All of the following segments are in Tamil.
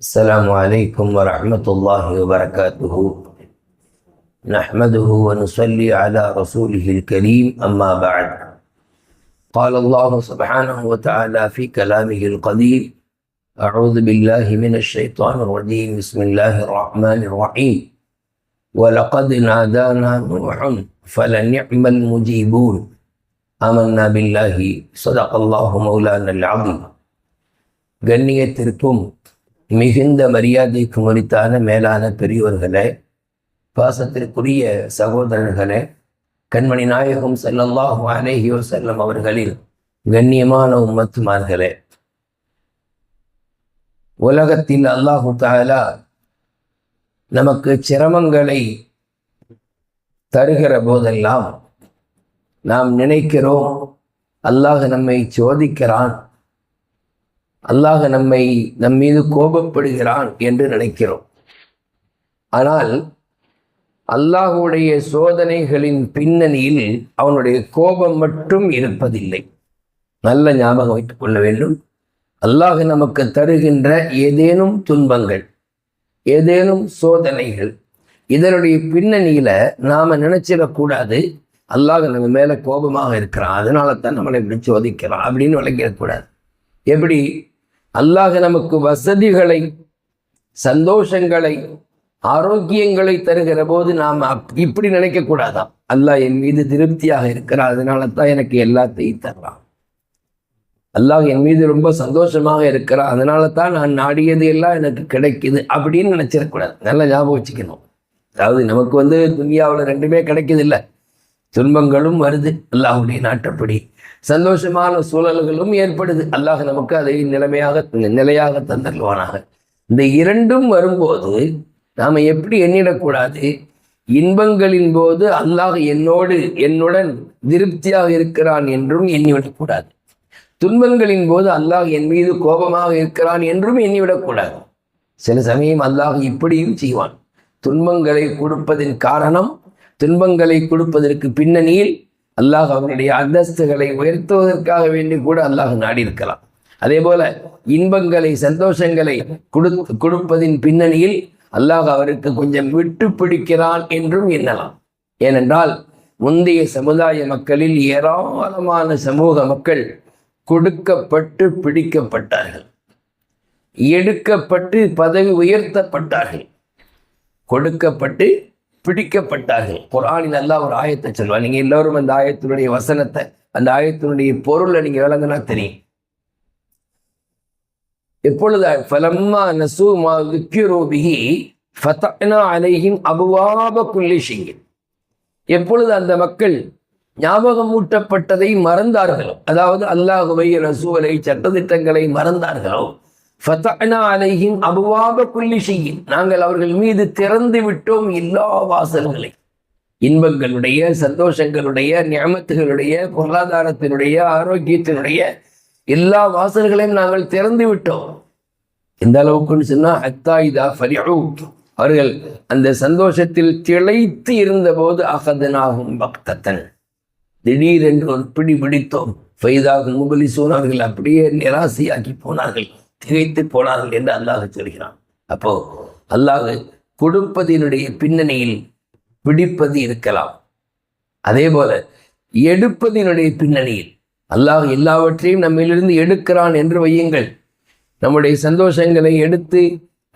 السلام عليكم ورحمة الله وبركاته نحمده ونصلي على رسوله الكريم أما بعد قال الله سبحانه وتعالى في كلامه القديم أعوذ بالله من الشيطان الرجيم بسم الله الرحمن الرحيم ولقد نادانا نوح فلنعم المجيبون آمنا بالله صدق الله مولانا العظيم கண்ணியத்திற்கும் மிகுந்த மரியாதைக்கு முறித்தான மேலான பெரியோர்களே பாசத்திற்குரிய சகோதரர்களே கண்மணி நாயகம் ஸல்லல்லாஹு அலைஹி செல்லும் அவர்களில் கண்ணியமான உம்மத்துமார்களே. உலகத்தில் அல்லாஹு தாலா நமக்கு சிரமங்களை தருகிற போதெல்லாம் நாம் நினைக்கிறோம். அல்லாஹ் நம்மை சோதிக்கிறான். அல்லாஹ் நம்மை நம் மீது கோபப்படுகிறான் என்று நினைக்கிறோம். ஆனால் அல்லாஹுடைய சோதனைகளின் பின்னணியில் அவனுடைய கோபம் மட்டும் இருப்பதில்லை. நல்ல ஞாபகம் வைத்துக் கொள்ள வேண்டும். அல்லாஹ் நமக்கு தருகின்ற ஏதேனும் துன்பங்கள் ஏதேனும் சோதனைகள் இதனுடைய பின்னணியில நாம நினைச்சிடக்கூடாது அல்லாஹ் நம்ம மேல கோபமாக இருக்கிறான் அதனால தான் நம்மளை இப்படி சோதிக்கிறான் அப்படின்னு விளங்கிடக்கூடாது எப்படி? அல்லாஹ் நமக்கு வசதிகளை சந்தோஷங்களை ஆரோக்கியங்களை தருகிற போது நாம் அப்- இப்படி நினைக்கக்கூடாதாம் அல்லாஹ் என் மீது திருப்தியாக இருக்கிறார் அதனால தான் எனக்கு எல்லாத்தையும் தர்றான். அல்லாஹ் என் மீது ரொம்ப சந்தோஷமாக இருக்கிறான் அதனால தான் நான் நாடியது எல்லாம் எனக்கு கிடைக்குது அப்படின்னு நினச்சிடக்கூடாது நல்லா ஞாபகம் வச்சுக்கணும். அதாவது நமக்கு வந்து துன்யாவில் ரெண்டுமே கிடைக்குது இல்லை. துன்பங்களும் வருது. அல்லாஹுடைய நாட்டப்படி. சந்தோஷமான சூழல்களும் ஏற்படுது. அல்லாஹ் நமக்கு அதை நிலைமையாக நிலையாக தந்தல்வானாக இந்த இரண்டும் வரும்போது நாம் எப்படி எண்ணிடக்கூடாது? இன்பங்களின் போது அல்லாஹ் என்னோடு என்னுடன் திருப்தியாக இருக்கிறான் என்றும் எண்ணிவிடக்கூடாது. துன்பங்களின் போது அல்லாஹ் என் மீது கோபமாக இருக்கிறான் என்றும் எண்ணிவிடக்கூடாது. சில சமயம் அல்லாஹ் இப்படியும் செய்வான். துன்பங்களை கொடுப்பதின் காரணம் துன்பங்களை கொடுப்பதற்கு பின்னணியில் அல்லாஹ் அவனுடைய அந்தஸ்துகளை உயர்த்துவதற்காக வேண்டி கூட அல்லாஹ் நாடியிருக்கலாம். அதே போல இன்பங்களை சந்தோஷங்களை கொடு கொடுப்பதின் பின்னணியில் அல்லாஹ் அவருக்கு கொஞ்சம் விட்டு பிடிக்கிறான் என்றும் எண்ணலாம். ஏனென்றால் முந்தைய சமுதாய மக்களில் ஏராளமான சமூக மக்கள் கொடுக்கப்பட்டு பிடிக்கப்பட்டார்கள். எடுக்கப்பட்டு பதவி உயர்த்தப்பட்டார்கள். கொடுக்கப்பட்டு பிடிக்கப்பட்டார்கள். குரானில் நல்லா ஒரு ஆயத்தை சொல்லுவாள் நீங்கள் எல்லோரும் அந்த ஆயத்தினுடைய வசனத்தை அந்த ஆயத்தினுடைய பொருளை நீங்கள் விளங்கினா தெரியும். எப்பொழுது ஃபலம்மா நசு மா துக்கிரோபிகி ஃபத்தனா அலைஹின் அபுவாப குல்லிஷிங்கி எப்பொழுது அந்த மக்கள் ஞாபகமூட்டப்பட்டதை மறந்தார்களோ அதாவது அல்லாஹுவை ரசூலை சட்டத்திட்டங்களை மறந்தார்களோ ஃபதஅனா அலைஹிம் அபுவாப குல்லி ஷைஇன் நாங்கள் அவர்கள் மீது திறந்து விட்டோம் எல்லா வாசல்களை இன்பங்களுடைய சந்தோஷங்களுடைய ஞாபகத்துகளுடைய பொருளாதாரத்தினுடைய ஆரோக்கியத்தினுடைய எல்லா வாசல்களையும் நாங்கள் திறந்து விட்டோம். எந்த அளவுக்குன்னு சொன்னால் அத்தா அவர்கள் அந்த சந்தோஷத்தில் திளைத்து இருந்தபோது அகதனாகும் பக்தத்தன் திடீரென்று ஒரு பிடி பிடித்தோம். ஃபைதாகும் முகலி அவர்கள் அப்படியே நிராசையாக்கி போனார்கள். திகைத்து போனார்கள் என்று அல்லாஹ் சொல்கிறான். அப்போ அல்லாஹ் கொடுப்பதினுடைய பின்னணியில் பிடிப்பது இருக்கலாம். அதே போல எடுப்பதினுடைய பின்னணியில் அல்லாஹ் எல்லாவற்றையும் நம்மிலிருந்து எடுக்கிறான் என்று வையுங்கள். நம்முடைய சந்தோஷங்களை எடுத்து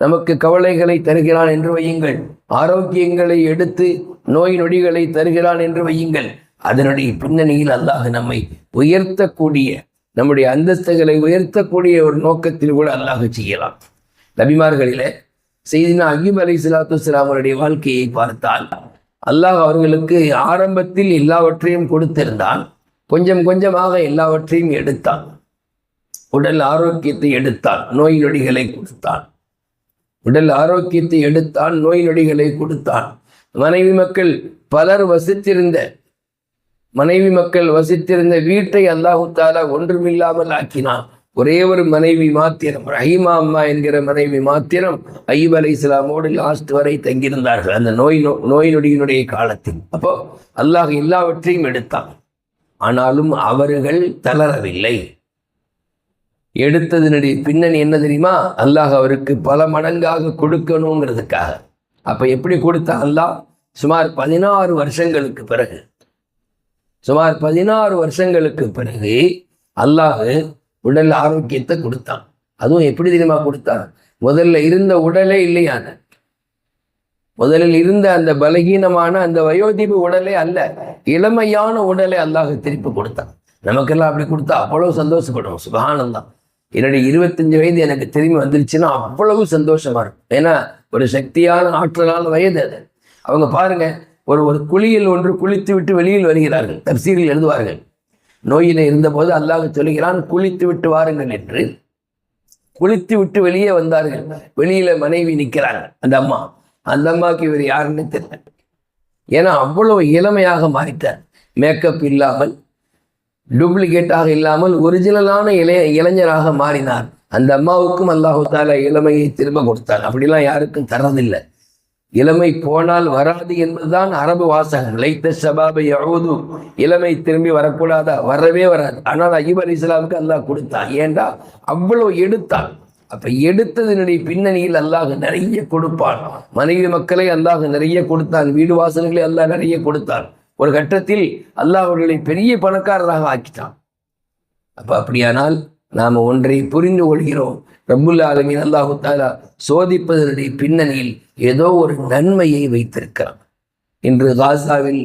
நமக்கு கவலைகளை தருகிறான் என்று வையுங்கள். ஆரோக்கியங்களை எடுத்து நோய் நொடிகளை தருகிறான் என்று வையுங்கள். அதனுடைய பின்னணியில் அல்லாஹ் நம்மை உயர்த்தக்கூடிய நம்முடைய அந்தஸ்துகளை உயர்த்தக்கூடிய ஒரு நோக்கத்தில் கூட அல்லாஹ் செய்யலாம். நபிமார்களிலே செய்தினா அகிம் அலி சலாத்து அவருடைய வாழ்க்கையை பார்த்தால் அல்லாஹ் அவர்களுக்கு ஆரம்பத்தில் எல்லாவற்றையும் கொடுத்திருந்தான் கொஞ்சம் கொஞ்சமாக எல்லாவற்றையும் எடுத்தான். உடல் ஆரோக்கியத்தை எடுத்தான் நோய் நொடிகளை கொடுத்தான். உடல் ஆரோக்கியத்தை எடுத்தான் நோய் நொடிகளை கொடுத்தான். மனைவி மக்கள் பலர் வசித்திருந்த மனைவி மக்கள் வசித்திருந்த வீட்டை அல்லாஹு தாலா ஒன்றுமில்லாமல் ஆக்கினான். ஒரே ஒரு மனைவி மாத்திரம் ரஹீமா அம்மா என்கிற மனைவி மாத்திரம் ஐயூப் அலை இஸ்லாமோடு லாஸ்ட் வரை தங்கியிருந்தார்கள். அந்த நோய் நொ- நோய் நொடியினுடைய காலத்தில். அப்போ அல்லாஹ் எல்லாவற்றையும் எடுத்தான். ஆனாலும் அவர்கள் தளரவில்லை. எடுத்ததனுடைய பின்னணி என்ன தெரியுமா? அல்லாஹ் அவருக்கு பல மடங்காக கொடுக்கணுங்கிறதுக்காக. அப்போ எப்படி கொடுத்தா அல்லாஹ்? சுமார் பதினாறு வருஷங்களுக்கு பிறகு. சுமார் பதினாறு வருஷங்களுக்கு பிறகு அல்லாஹ் உடல் ஆரோக்கியத்தை கொடுத்தான். அதுவும் எப்படி தெரியுமா கொடுத்தான்? முதல்ல இருந்த உடலே இல்லையான. முதலில் இருந்த அந்த பலகீனமான அந்த வயோதிபு உடலே அல்ல இளமையான உடலை அல்லாஹ் திருப்பி கொடுத்தான். நமக்கெல்லாம் அப்படி கொடுத்தா அவ்வளவு சந்தோஷப்படுவோம். சுபகானந்தான் என்னுடைய இருபத்தஞ்சு வயது எனக்கு திரும்பி வந்துருச்சுன்னா அவ்வளவு சந்தோஷமா இருக்கும். ஏன்னா ஒரு சக்தியான ஆற்றலான வயது அது. அவங்க பாருங்க ஒரு ஒரு குழியில் ஒன்று குளித்து விட்டு வெளியில் வருகிறார்கள். தப்சீரில் எழுதுவார்கள். நோயில இருந்தபோது அல்லாஹ் சொல்கிறான் குளித்து விட்டு வாருங்கள் என்று. குளித்து விட்டு வெளியே வந்தார்கள். வெளியில மனைவி நிற்கிறாங்க. அந்த அம்மா. அந்த அம்மாவுக்கு இவர் யாருன்னு தெரியல. ஏன்னா அவ்வளவு இளமையாக மாறிட்டார். மேக்கப் இல்லாமல் டூப்ளிகேட்டாக இல்லாமல் ஒரிஜினலான இளைய இளைஞராக மாறினார். அந்த அம்மாவுக்கும் அல்லாஹு தாலா இளமையை திரும்ப கொடுத்தார். அப்படிலாம் யாருக்கும் தரதில்லை இளமை போனால் வராது என்பதுதான் அரபு வாசகம் லைத்த சபாபை அழுது இளமை திரும்பி வரக்கூடாதா? வரவே வராது. ஆனால் அய்யூப் அலி இஸ்லாமுக்கு அல்லாஹ் கொடுத்தான். ஏண்டா? அவ்வளோ எடுத்தான். அப்ப எடுத்ததனுடைய பின்னணியில் அல்லாஹ் நிறைய கொடுப்பான். மனைவி மக்களை அல்லாஹ் நிறைய கொடுத்தான். வீடு வாசல்களை அல்லாஹ் நிறைய கொடுத்தான். ஒரு கட்டத்தில் அல்லாஹ் அவர்களை பெரிய பணக்காரராக ஆக்கிட்டான். அப்ப அப்படியானால் நாம் ஒன்றை புரிந்து கொள்கிறோம். ரப்புல் ஆலமின் அல்லாஹு தாலா சோதிப்பதனுடைய பின்னணியில் ஏதோ ஒரு நன்மையை வைத்திருக்கிறான். இன்று காசாவில்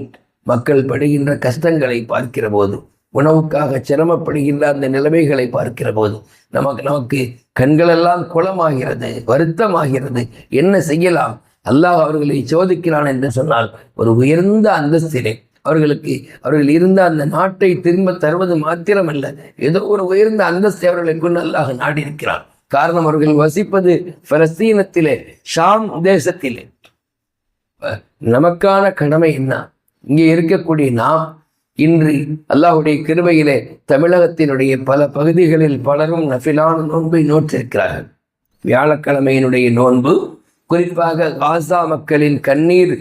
மக்கள் படுகின்ற கஷ்டங்களை பார்க்கிற போது உணவுக்காக சிரமப்படுகின்ற அந்த நிலைமைகளை பார்க்கிற போது நமக்கு நமக்கு கண்களெல்லாம் குளமாகிறது வருத்தமாகிறது. என்ன செய்யலாம்? அல்லாஹ் அவர்களை சோதிக்கிறான் என்று சொன்னால் ஒரு உயர்ந்த அந்தஸ்திலே அவர்களுக்கு அவர்கள் இருந்த அந்த நாட்டை திரும்ப தருவது மாத்திரமல்ல ஏதோ ஒரு உயர்ந்த அந்தஸ்தை அவர்களை கொண்டு அல்லாஹ் நாடி இருக்கிறான் காரணம் அவர்கள் வசிப்பது பலஸ்தீனத்திலே ஷாம் தேசத்திலே. நமக்கான கடமை என்ன? இங்கே இருக்கக்கூடிய நாம் இன்று அல்லாஹுடைய கிருபையிலே தமிழகத்தினுடைய பல பகுதிகளில் பலரும் நஃபிலான நோன்பை நோற்றிருக்கிறார்கள். வியாழக்கிழமையினுடைய நோன்பு குறிப்பாக காசா மக்களின் கண்ணீர்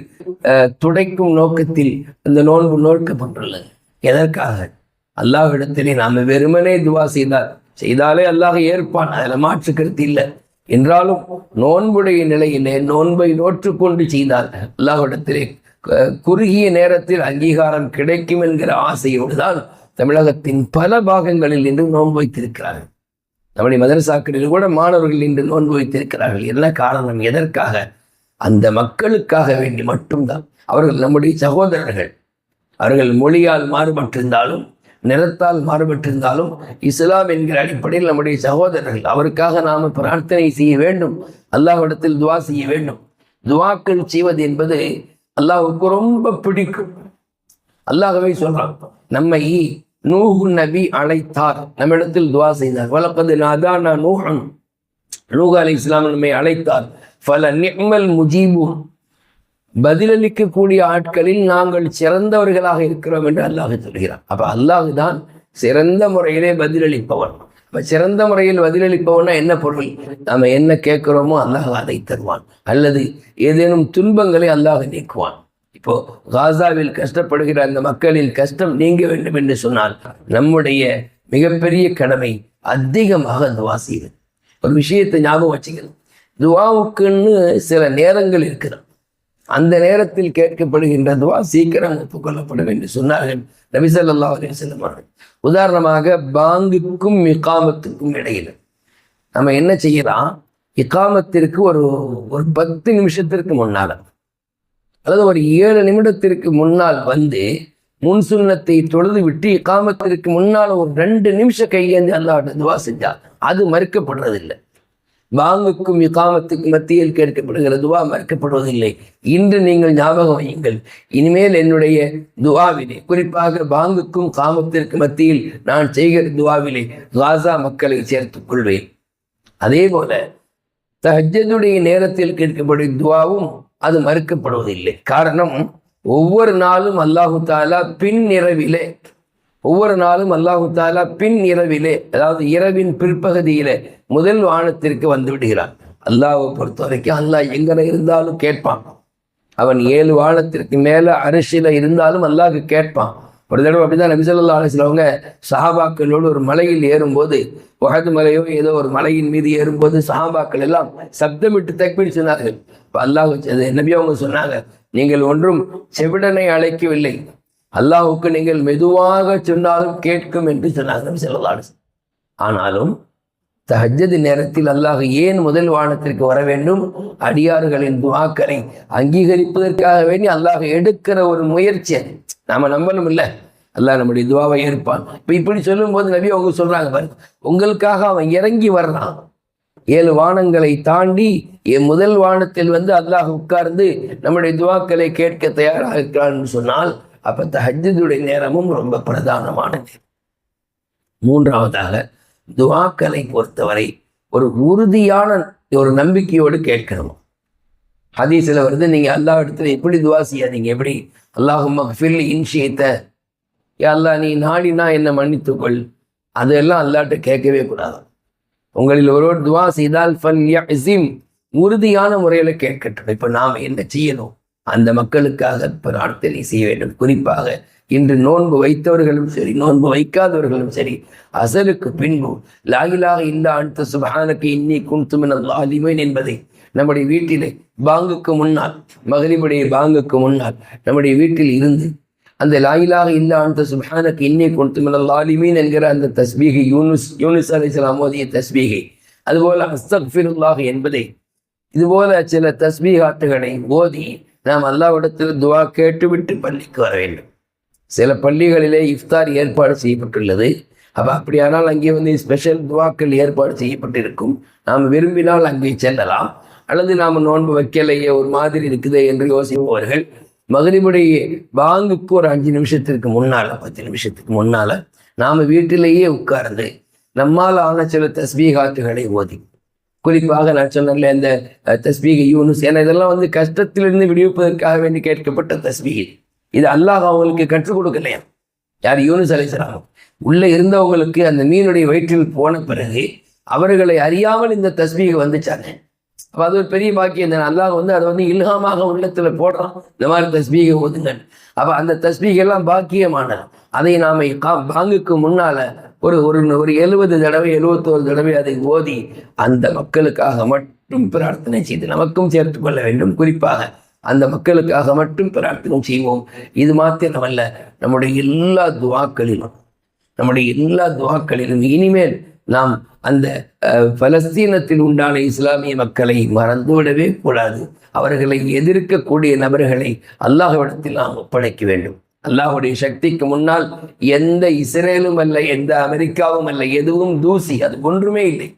துடைக்கும் நோக்கத்தில் அந்த நோன்பு நோக்கப்பட்டுள்ளது. எதற்காக? அல்லாஹ் இடத்திலே நாம் வெறுமனே துவா செய்தால் செய்தாலே அல்லாஹ் ஏற்பான். அதில் மாற்று கருத்து இல்லை. என்றாலும் நோன்புடைய நிலையிலே நோன்பை நோற்றுக்கொண்டு செய்தால் அல்லாஹிடத்திலே குறுகிய நேரத்தில் அங்கீகாரம் கிடைக்கும் என்கிற ஆசையோடு தான் தமிழகத்தின் பல பாகங்களில் இன்று நோன்பு வைத்திருக்கிறார்கள். நம்முடைய மதரசாக்களில் கூட மாணவர்கள் இன்று நோன்பு வைத்திருக்கிறார்கள். என்ன காரணம்? எதற்காக? அந்த மக்களுக்காக வேண்டி மட்டும்தான். அவர்கள் நம்முடைய சகோதரர்கள். அவர்கள் மொழியால் மாறுபட்டிருந்தாலும் நிறத்தால் மாறுபட்டிருந்தாலும் இஸ்லாம் என்கிற அடிப்படையில் நம்முடைய சகோதரர்கள் அவருக்காக நாம் பிரார்த்தனை செய்ய வேண்டும் அல்லாஹ்விடத்தில் துவா செய்ய வேண்டும். துவாக்கள் செய்வது என்பது அல்லாஹுக்கு ரொம்ப பிடிக்கும். அல்லாஹவே சொல்றான் நம்மை நூஹு நபி அழைத்தார் நம்மிடத்தில் துவா செய்தார். வழக்கது அதான் நூஹன் நூஹ் அலி இஸ்லாம் நம்மை அழைத்தார். பல நிம்மல் முஜீபு பதிலளிக்கக்கூடிய ஆட்களில் நாங்கள் சிறந்தவர்களாக இருக்கிறோம் என்று அல்லாஹ் சொல்கிறார் அப்ப அல்லாஹ் தான் சிறந்த முறையிலே பதிலளிப்பவன். இப்போ சிறந்த முறையில் பதிலளிப்பவனா என்ன பொருள்? நாம என்ன கேட்கிறோமோ அல்லாஹ் அதை தருவான். அல்லது ஏதேனும் துன்பங்களை அல்லாஹ் நீக்குவான். இப்போ காசாவில் கஷ்டப்படுகிற அந்த மக்களின் கஷ்டம் நீங்க வேண்டும் என்று சொன்னால் நம்முடைய மிகப்பெரிய கடமை அதிகமாக துவா செய்வது ஒரு விஷயத்தை ஞாபகம் வச்சுக்கணும். துவாவுக்குன்னு சில நேரங்கள் இருக்கிறோம் அந்த நேரத்தில் கேட்கப்படுகின்ற துவா சீக்கிரம் ஒப்புக்கொள்ளப்படும் என்று சொன்னார்கள். நபிசல்லா அலி செல்லுமார்கள் உதாரணமாக பாங்குக்கும் இக்காமத்துக்கும் இடையில் நம்ம என்ன செய்யலாம்? இக்காமத்திற்கு ஒரு ஒரு பத்து நிமிஷத்திற்கு முன்னால் அதாவது ஒரு ஏழு நிமிடத்திற்கு முன்னால் வந்து முன் சுண்ணத்தை தொழுது விட்டு இக்காமத்திற்கு முன்னால் ஒரு ரெண்டு நிமிஷம் கையேந்தி அல்லாட்ட துவா செஞ்சால் அது மறுக்கப்படுறதில்லை. வாங்குக்கும் இகாமத்துக்கும் மத்தியில் கேட்கப்படுகிற துவா மறுக்கப்படுவதில்லை. இன்று நீங்கள் ஞாபகம் வையுங்கள். இனிமேல் என்னுடைய துவாவிலே குறிப்பாக பாங்குக்கும் காமத்திற்கு மத்தியில் நான் செய்கிற துவாவிலே காசா மக்களை சேர்த்துக் கொள்வேன். அதே போல தஹஜதுடைய நேரத்தில் கேட்கப்படும் துவாவும் அது மறுக்கப்படுவதில்லை. காரணம் ஒவ்வொரு நாளும் அல்லாஹு தாலா பின் இரவிலே ஒவ்வொரு நாளும் அல்லாஹு தாலா பின் இரவிலே அதாவது இரவின் பிற்பகுதியிலே முதல் வானத்திற்கு வந்து விடுகிறான். அல்லாஹை பொறுத்த வரைக்கும் அல்லாஹ் எங்கே இருந்தாலும் கேட்பான். அவன் ஏழு வானத்திற்கு மேலே அரிசியில் இருந்தாலும் அல்லாஹ் கேட்பான். ஒரு தடவை அப்படிதான் நபிசல்லா அலிஸ்லவங்க சஹாபாக்களோடு ஒரு மலையில் ஏறும்போது உகது மலையோ ஏதோ ஒரு மலையின் மீது ஏறும்போது சஹாபாக்கள் எல்லாம் சப்தமிட்டு தக்பீர் சொன்னார்கள். இப்போ அல்லாஹ் நபி அவங்க சொன்னாங்க நீங்கள் ஒன்றும் செவிடனை அழைக்கவில்லை. அல்லாஹுக்கு நீங்கள் மெதுவாக சொன்னாலும் கேட்கும் என்று சொன்னாங்க நபி ஆனாலும் தஹஜ்ஜது நேரத்தில் அல்லாஹ் ஏன் முதல் வானத்திற்கு வர வேண்டும்? அடியார்களின் துவாக்களை அங்கீகரிப்பதற்காக வேண்டி அல்லாஹ் எடுக்கிற ஒரு முயற்சி அது. நாம் நம்பணும் இல்லை அல்லாஹ் நம்முடைய துவாவை ஏற்பான். இப்போ இப்படி சொல்லும்போது நபி அவங்க சொல்கிறாங்க பாருங்க உங்களுக்காக அவன் இறங்கி வர்றான். ஏழு வானங்களை தாண்டி என் முதல் வானத்தில் வந்து அல்லாஹ் உட்கார்ந்து நம்முடைய துவாக்களை கேட்க தயாராக இருக்கிறான்னு சொன்னால் அப்போ தஹஜ்ஜுடைய நேரமும் ரொம்ப பிரதானமானது. மூன்றாவதாக துவாக்களை பொறுத்தவரை ஒரு உறுதியான ஒரு நம்பிக்கையோடு கேட்கணும். ஹதீஸில் வருது நீங்கள் அல்லா இடத்துல எப்படி துவா செய்யாதீங்க? எப்படி? அல்லாஹும் மஃபில் இன்ஷியத்த அல்லா நீ நாடினா என்னை மன்னித்துக்கொள் அதெல்லாம் அல்லாட்ட கேட்கவே கூடாது. உங்களில் ஒருவர் துவா செய்தால் ஃபல் உறுதியான முறையில் கேட்கட்டும். இப்போ நாம் என்ன செய்யணும்? அந்த மக்களுக்காக பிரார்த்தனை செய்ய வேண்டும். குறிப்பாக இன்று நோன்பு வைத்தவர்களும் சரி நோன்பு வைக்காதவர்களும் சரி அசலுக்கு பின்பு லாயிலாக இந்த அடுத்த சுபஹானுக்கு இன்னி குன்துமின் அலிமேன் என்பதை நம்முடைய வீட்டிலே பாங்குக்கு முன்னால் மகரிபுடைய பாங்குக்கு முன்னால் நம்முடைய வீட்டில் இருந்து அந்த லாயிலாக இல்லா அந்த சுபஹானுக்கு கொடுத்து குன்துமின் ஆலிமீன் என்கிற அந்த தஸ்பீகை யூனுஸ் யூனிஸ் அலிஸ்லாம் ஓதிய தஸ்பீகை அதுபோல அஸ்தக்ஃபிருல்லாஹ் என்பதை இதுபோல சில தஸ்பீகாத்துகளை ஓதி நாம் அல்லாவிடத்தில் துவா கேட்டுவிட்டு பள்ளிக்கு வர வேண்டும். சில பள்ளிகளிலே இஃப்தார் ஏற்பாடு செய்யப்பட்டுள்ளது. அப்போ அப்படியானால் அங்கே வந்து ஸ்பெஷல் துவாக்கள் ஏற்பாடு செய்யப்பட்டிருக்கும். நாம் விரும்பினால் அங்கே செல்லலாம். அல்லது நாம் நோன்பு வைக்கலையே ஒரு மாதிரி இருக்குதே என்று யோசிப்பவர்கள் மகரிபுடைய பாங்குக்கு ஒரு அஞ்சு நிமிஷத்திற்கு முன்னால் பத்து நிமிஷத்துக்கு முன்னால் நாம் வீட்டிலேயே உட்கார்ந்து நம்மால் ஆன சில தஸ்பீகாத்துகளை ஓதி குறிப்பாக நான் சொன்னேன்ல இந்த தஸ்பீகை யூனுஸ். ஏன்னா இதெல்லாம் வந்து கஷ்டத்திலிருந்து விடுவிப்பதற்காக வேண்டி கேட்கப்பட்ட தஸ்பீகை. இது அல்லாஹ் அவங்களுக்கு கற்றுக் கொடுக்கலையா? யார்? யூனுஸ் அலைசலாம் உள்ளே இருந்தவங்களுக்கு அந்த மீனுடைய வயிற்றில் போன பிறகு அவர்களை அறியாமல் இந்த தஸ்பீகை வந்துச்சாங்க. அப்போ அது ஒரு பெரிய பாக்கியம். தான் அல்லாஹ் வந்து அதை வந்து இல்ஹாமாக உள்ளத்தில் போடுறான். இந்த மாதிரி தஸ்பீகை ஓதுங்க அப்போ அந்த தஸ்பீகை எல்லாம் பாக்கியமானது. அதை நாம் கா- பாங்குக்கு முன்னால ஒரு ஒரு ஒரு எழுபது தடவை எழுபத்தோரு தடவை அதை ஓதி அந்த மக்களுக்காக மட்டும் பிரார்த்தனை செய்து நமக்கும் சேர்த்து கொள்ள வேண்டும். குறிப்பாக அந்த மக்களுக்காக மட்டும் பிரார்த்தனை செய்வோம். இது மாத்திரமல்ல நம்முடைய எல்லா துவாக்களிலும் நம்முடைய எல்லா துவாக்களிலும் இனிமேல் நாம் அந்த பலஸ்தீனத்தில் உண்டான இஸ்லாமிய மக்களை மறந்துவிடவே கூடாது. அவர்களை எதிர்க்கக்கூடிய நபர்களை அல்லாஹ்விடத்தில் நாம் ஒப்படைக்க வேண்டும். அல்லாஹுடைய சக்திக்கு முன்னால் எந்த இஸ்ரேலும் அல்ல எந்த அமெரிக்காவும் அல்ல எதுவும் தூசி அது ஒன்றுமே இல்லை.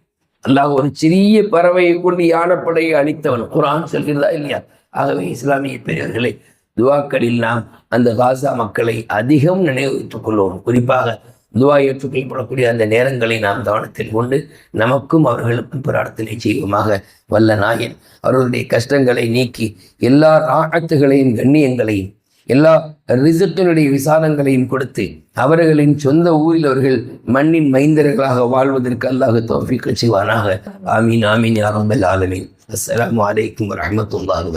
அல்லாஹ் ஒரு சிறிய பறவையை கொண்டு யானைப்படையை அழித்தவன். குரான் சொல்கிறதா இல்லையா? ஆகவே இஸ்லாமிய பெரியவர்களே துவாக்களில் நாம் அந்த காசா மக்களை அதிகம் நினைவுற்றுக் கொள்வோம். குறிப்பாக துவா ஏற்றுக்கொள்ளப்படக்கூடிய அந்த நேரங்களை நாம் கவனத்தில் கொண்டு நமக்கும் அவர்களுக்கும் பிரார்த்தனை செய்வோமாக வல்ல நாயன். அவர்களுடைய கஷ்டங்களை நீக்கி எல்லா ராகத்துகளையும் கண்ணியங்களையும் எல்லா ரிசர்ட்டினுடைய விசாரங்களையும் கொடுத்து அவர்களின் சொந்த ஊரில் அவர்கள் மண்ணின் மைந்தர்களாக வாழ்வதற்கு அல்லாஹ் தோஃபிக்க செய்வானாக. ஆமீன் ஆமீன் யாரும் ஆலமீன். அஸ்ஸலாமு அலைக்கும் வரஹ்மத்துல்லாஹி